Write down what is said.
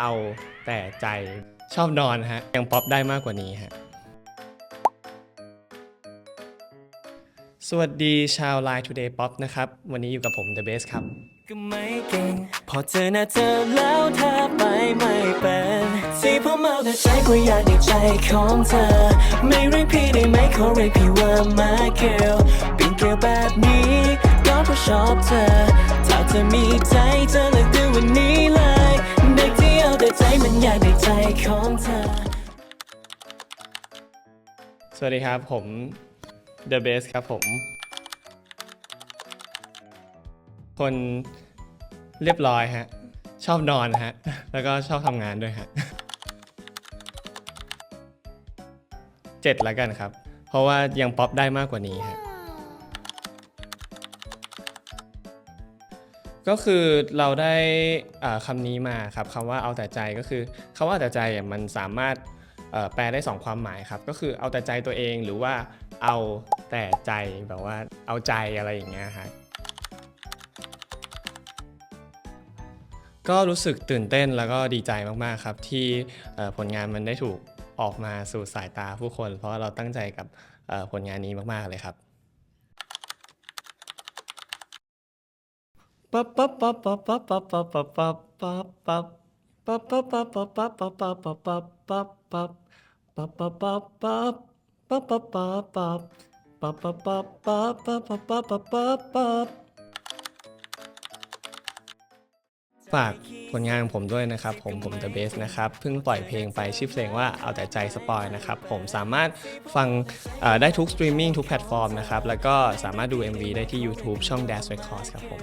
เอาแต่ใจชอบนอนฮะ ยังป๊อปได้มากกว่านี้ฮะ สวัสดีชาว Line Today Pop นะครับ วันนี้อยู่กับผม The Best ครับ ก็ไม่เก่ง พอเจอหน้าเธอแล้วเธอไปไม่เป็นที่ผมเอาแต่ใจก็อยากได้ใจของเธอ ไม่เรียกพี่ได้ไหมขอเรียกพี่ว่ามาเกลเป็นเกลแบบนี้ ก็เพราะชอบเธอ ถ้าเธอมีใจ ใจมันอยากได้ใจของเธอ สวัสดีครับผม The Best ครับผม คนเรียบร้อยฮะ ชอบนอนฮะ แล้วก็ชอบทำงานด้วยฮะเจ็ดแล้วกันครับ เพราะว่ายังป๊อปได้มากกว่านี้ฮะ ก็คือเราได้คำนี้มาครับคำว่าเอาแต่ใจก็คือคำว่าเอาแต่ใจมันสามารถแปลได้สองความหมายครับ ก็คือเอาแต่ใจตัวเองหรือว่าเอาแต่ใจแบบว่าเอาใจอะไรอย่างเงี้ยฮะก็รู้สึกตื่นเต้นแล้วก็ดีใจมากๆครับ ที่ผลงานมันได้ถูกออกมาสู่สายตาผู้คน เพราะเราตั้งใจกับผลงานนี้มากๆเลยครับ ฝาก ผลงานของผมด้วยนะครับ ผมผม The Best นะครับ เพิ่งปล่อยเพลงไปชื่อเพลงว่าเอาแต่ใจสปอยนะครับ ผมสามารถฟังได้ทุกสตรีมมิ่งทุกแพลตฟอร์มนะครับ แล้วก็สามารถดู MV ได้ที่ YouTube ช่อง Dash Records ครับผม